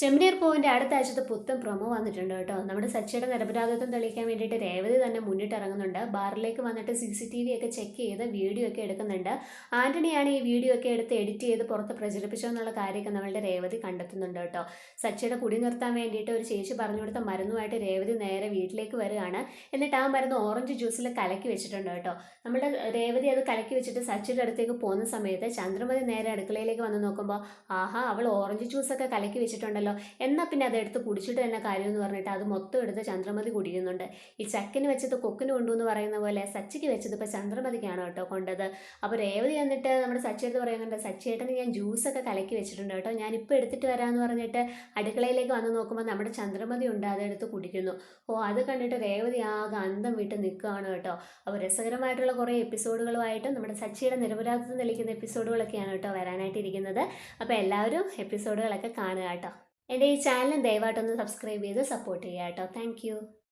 ചെമ്മനീർ പൂവിന്റെ അടുത്ത ആഴ്ചത്തെ പുത്തൻ പ്രൊമോ വന്നിട്ടുണ്ട് കേട്ടോ. നമ്മുടെ സച്ചിയുടെ നിരപരാധിത്വം തെളിയിക്കാൻ വേണ്ടിയിട്ട് രേവതി തന്നെ മുന്നിട്ട് ഇറങ്ങുന്നുണ്ട്. ബാറിലേക്ക് വന്നിട്ട് സി സി ടി വി ഒക്കെ ചെക്ക് ചെയ്ത് വീഡിയോ ഒക്കെ എടുക്കുന്നുണ്ട്. ആന്റണിയാണ് ഈ വീഡിയോ ഒക്കെ എടുത്ത് എഡിറ്റ് ചെയ്ത് പുറത്ത് പ്രചരിപ്പിച്ചതെന്നുള്ള കാര്യമൊക്കെ നമ്മളുടെ രേവതി കണ്ടെത്തുന്നുണ്ട് കേട്ടോ. സച്ചിയുടെ കുടി നിർത്താൻ വേണ്ടിയിട്ട് ഒരു ചേച്ചി പറഞ്ഞു കൊടുത്ത മരുന്നുമായിട്ട് രേവതി നേരെ വീട്ടിലേക്ക് വരികയാണ്. എന്നിട്ട് ആ മരുന്ന് ഓറഞ്ച് ജ്യൂസിൽ കലക്കി വെച്ചിട്ടുണ്ട് കേട്ടോ. നമ്മുടെ രേവതി അത് കലക്കി വെച്ചിട്ട് സച്ചിയുടെ അടുത്തേക്ക് പോകുന്ന സമയത്ത് ചന്ദ്രമതി നേരെ അടുക്കളയിലേക്ക് വന്ന് നോക്കുമ്പോൾ ആഹാ അവൾ ഓറഞ്ച് ജ്യൂസൊക്കെ കലക്കി വെച്ചിട്ടുണ്ടല്ലോ. എന്നാൽ പിന്നെ അതെടുത്ത് കുടിച്ചിട്ട് തന്നെ കാര്യം എന്ന് പറഞ്ഞിട്ട് അത് മൊത്തം എടുത്ത് ചന്ദ്രമതി കുടിക്കുന്നുണ്ട്. ഈ ചക്കിന് വെച്ചത് കൊക്കിന് കൊണ്ടു എന്ന് പറയുന്ന പോലെ സച്ചിക്ക് വെച്ചത് ഇപ്പോൾ ചന്ദ്രമതിക്കാണ് കേട്ടോ കൊണ്ടത്. അപ്പോൾ രേവതി എന്നിട്ട് നമ്മുടെ സച്ചിയെടുത്ത് പറയുന്നുണ്ട് സച്ചിയേട്ടന് ഞാൻ ജ്യൂസൊക്കെ കലക്കി വെച്ചിട്ടുണ്ട് കേട്ടോ. ഞാൻ ഇപ്പോൾ എടുത്തിട്ട് വരാമെന്ന് പറഞ്ഞിട്ട് അടുക്കളയിലേക്ക് വന്ന് നോക്കുമ്പോൾ നമ്മുടെ ചന്ദ്രമതി ഉണ്ട് അതെടുത്ത് കുടിക്കുന്നു. ഓ അത് കണ്ടിട്ട് രേവതി ആകെ അന്തം വിട്ട് നിൽക്കുകയാണ് കേട്ടോ. അപ്പോൾ രസകരമായിട്ടുള്ള കുറേ എപ്പിസോഡുകളുമായിട്ട് നമ്മുടെ സച്ചിയുടെ നിരപരാധിത്വം നിൽക്കുന്ന എപ്പിസോഡുകളൊക്കെയാണ് കേട്ടോ വരാനായിട്ടിരിക്കുന്നത്. അപ്പോൾ എല്ലാവരും എപ്പിസോഡുകളൊക്കെ കാണുക കേട്ടോ. എന്റെ ഈ ചാനൽ ദയവായിട്ടൊന്ന് സബ്സ്ക്രൈബ് ചെയ്ത് സപ്പോർട്ട് ചെയ്യുക കേട്ടോ. താങ്ക്